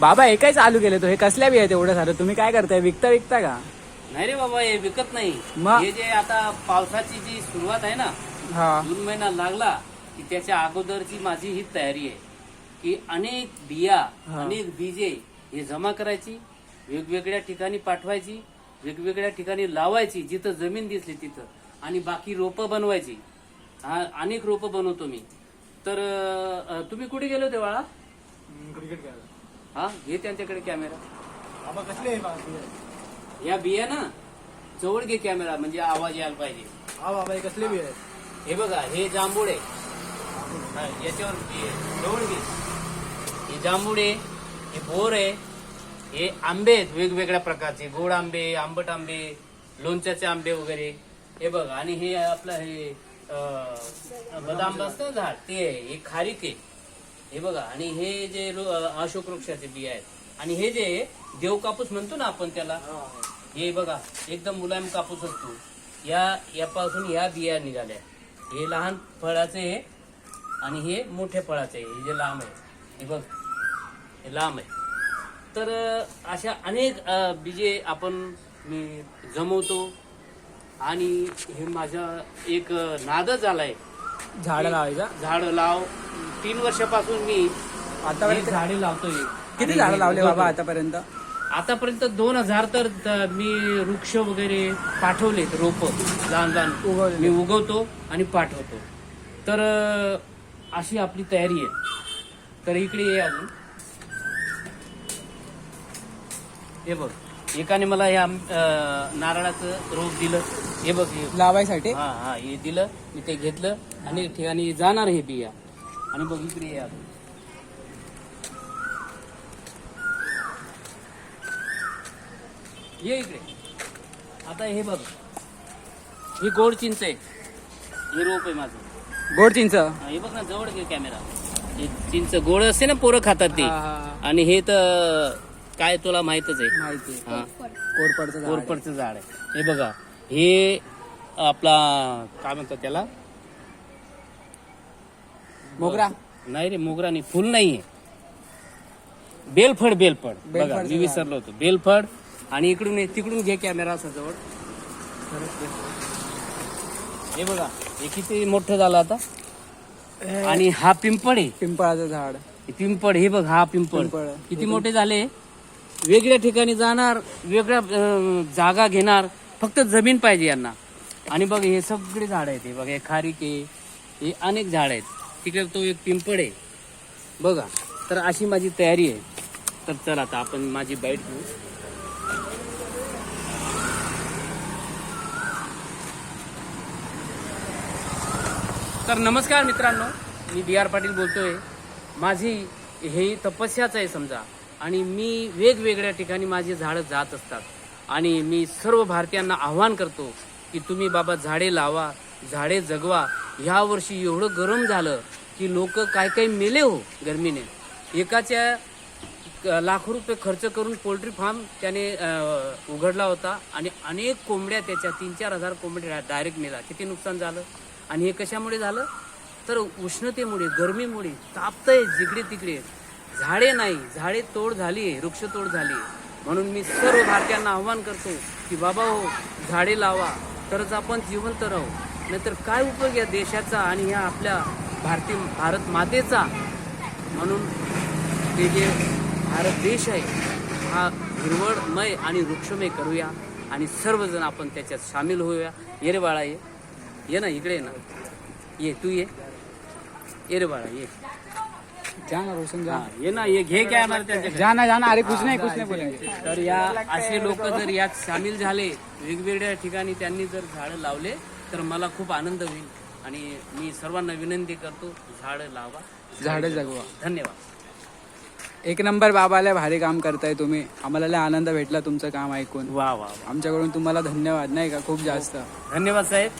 बाबा हे काय चालू केलं तो. हे कसल्या बी आहे एवढं सारं? तुम्ही काय करताय? विकता विकता का? नाही रे बाबा हे विकत नाही. मग? हे जे आता पावसाची जी सुरुवात आहे ना हा. जून महिना लागला की त्याच्या अगोदरची माझी ही तयारी आहे की अनेक बिया हा. अनेक बीजे हे जमा करायची वेगवेगळ्या ठिकाणी पाठवायची वेगवेगळ्या ठिकाणी लावायची जिथं जमीन दिसली तिथं आणि बाकी रोपं बनवायची. हा अनेक रोपं बनवतो मी. तर अं, तुम्ही कुठे गेले होते बाळा? क्रिकेट खेळायला. हा घे त्यांच्याकडे कॅमेरा बाबा कसले या बिया ना जवळ घे कॅमेरा म्हणजे आवाज यायला पाहिजे. हा बाबा हे कसले बी आहेत? हे बघा हे जांभूळ आहे. हा, याच्यावर बी आहे. जवळ घे. हे जांभूळ आहे हे बोर आहे हे आंबे आहेत वेगवेगळ्या प्रकारचे. गोड आंबे आंबट आंबे लोणच्याचे आंबे वगैरे. हे बघ आणि हे आपलं हे अं, बदाम असतं ना झाड ते आहे हे खारीक आहे. हे बघा आणि हे जे अशोक वृक्षाचे बिया आहेत. आणि हे जे देव कापूस म्हणतो ना आपण त्याला हे बघा एकदम मुलायम कापूस असतो. या यापासून या बिया निघाल्या. हे लहान फळाचे आहे आणि हे मोठ्या फळाचे आहे हे जे लांब आहे हे बघ हे लांब आहे. तर अशा अनेक बीजे आपण मी जमवतो. आणि हे माझा एक नादच झालाय. झाड लावायचा. झाड लाव. तीन वर्षापासून मी आतापर्यंत हे झाडे लावतोय. किती झाडं लावले. बाबा आतापर्यंत? आतापर्यंत दोन हजार तर त- मी वृक्ष वगैरे पाठवलेत रोप. लहान लहान. उगवलेले. मी उगवतो आणि पाठवतो. तर अं, अशी आपली तयारी आहे. तर इकडे ये अजून. हे बघ. एकाने मला या अं, नारळाचं रोप दिलं. हे बघ हे. लावायसाठी? हा हा हे दिलं. मी ते घेतलं. आणि ठिकाणी जाणार हे बिया. आणि बघ इकडे ये अजून. ये इकडे. आता हे बघ. ही गोड चिंच आहे. हे रोप आहे माझं. गोड चिंच? हा, हे बघ ना जवळ घे कॅमेरा हे चिंच गोड असते ना पोरं खातात ते. हा, हा, हा. आणि हे तर काय तुला माहितच आहे. माहिती हा. कोरपडचं झाड आहे. कोरपडचं झाड आहे. हे बघा. हे आपला काय म्हणतात त्याला? मोगरा? नाही रे मोगरा नाही. फुल नाहीये. बेलफड बेलफड. बघा मी विसरलो होतो. बेलफड आणि इकडून ये, तिकडून घे कॅमेरा असा जवळ. हे बघा हे किती मोठं झालं आता. आणि हा पिंपळ आहे. पिंपळाचं झाड. हे पिंपळ हे बघ हा पिंपळ पिंपळ. किती मोठे झाले? वेगळ्या ठिकाणी जाणार वेगळ्या अं, जागा घेणार. फक्त जमीन पाहिजे यांना. आणि बघ हे सगळे झाड आहेत. हे बघ हे खारीक आहे. हे अनेक झाड आहेत. तिकडे तो एक पिंपळ आहे. बघा तर अशी माझी तयारी आहे. तर चल आता आपण माझी बाईट घेऊ. तर नमस्कार मित्रांनो मी बी आर पाटील बोलतोय. माझी हे तपस्याच आहे समजा आणि मी वेगवेगळ्या ठिकाणी माझी झाडं जात असतात. आणि मी सर्व भारतीयांना आव्हान करतो की तुम्ही बाबा झाडे लावा झाडे जगवा ह्या वर्षी एवढं गरम झालं की लोक काय काय मेले हो गरमीने. एकाच्या लाखो रुपये खर्च करून पोल्ट्री फार्म त्याने उघडला होता आणि अनेक कोंबड्या त्याच्या तीन चार हजार कोंबड्या डायरेक्ट मेला. किती नुकसान झालं? आणि हे कशामुळे झालं? तर उष्णतेमुळे गरमीमुळे तापतंय जिकडे तिकडे. झाडे नाही झाडे तोड झाली आहे वृक्षतोड झाली म्हणून मी सर्व भारतीयांना आव्हान करतो की बाबा हो झाडे लावा. तरच आपण जिवंत राहू. नाहीतर काय उपयोग या देशाचा आणि ह्या आपल्या भारतीय भारत मातेचा? म्हणून ते जे भारत देश आहे हा हिरवळमय आणि वृक्षमय करूया आणि सर्वजण आपण त्याच्यात सामील होऊया. ये रे बाळा ये. ये ना इकडे ये ना. ये तू ये. ये रे बाळा ये. ना रोशन जा. ये ना ये घे काय आम्हाला त्यांच्याकडे? जाना जाना अरे कुछ नाही कुछ नाही बोलेंगे तर या असे लोक जर यात सामील झाले वेगवेगळ्या ठिकाणी त्यांनी जर झाडं लावले तर मला खूप आनंद होईल आणि मी सर्वांना विनंती करतो झाडं लावा. झाडे जगवा. धन्यवाद. एक नंबर बाबाला भारी काम करताय तुम्ही. आम्हाला लय आनंद भेटला तुमचं काम ऐकून. वा वा वा. आमच्याकडून तुम्हाला धन्यवाद नाही का? खूप जास्त. धन्यवाद साहेब.